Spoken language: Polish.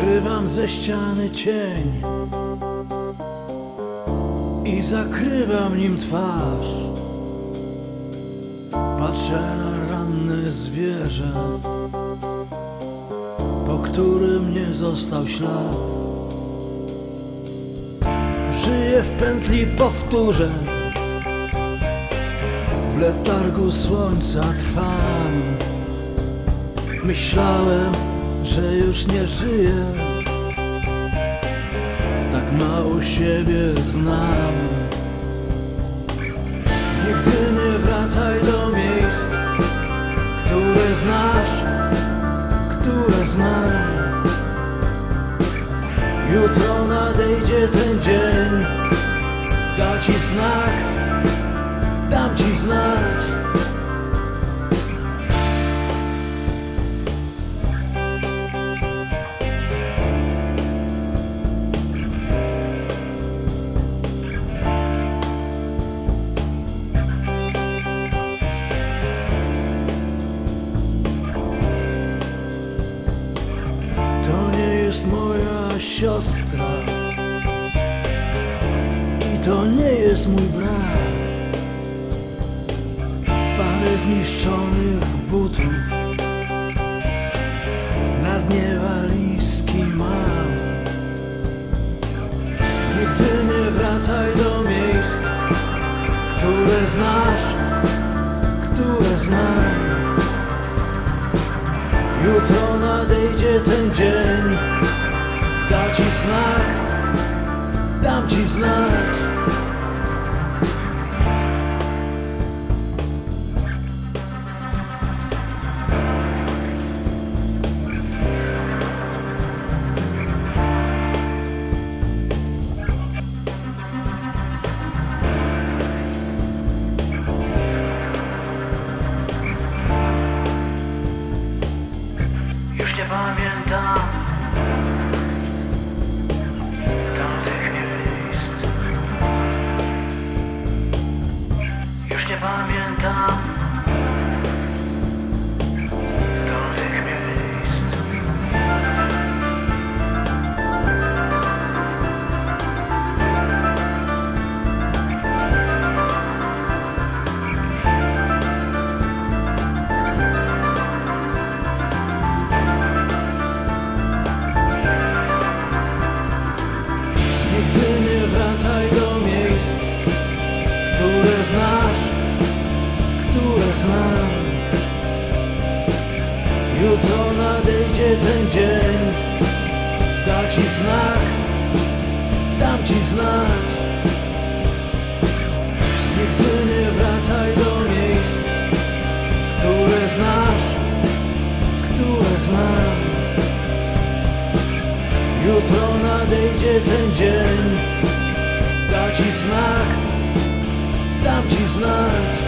Zrywam ze ściany cień i zakrywam nim twarz. Patrzę na ranne zwierzę, po którym nie został ślad. Żyję w pętli powtórzeń, w letargu słońca trwam. Myślałem, że już nie żyję. Tak mało siebie znam. Nigdy nie wracaj do miejsc Które znasz, które znam. Jutro nadejdzie ten dzień Da ci znak, dam ci znać jest moja siostra. I to nie jest mój brat. Parę zniszczonych butów Na dnie walizki mam. Nigdy nie wracaj do miejsc Które znasz, które znam. Jutro nadejdzie ten dzień znak Dam ci znać. Już nie pamiętam Nigdy nie wracaj do miejsc, które znasz, które znam. Jutro nadejdzie ten dzień, da ci znak, dam ci znać. Nigdy nie wracaj Jutro nadejdzie ten dzień. Da ci znak, dam ci znać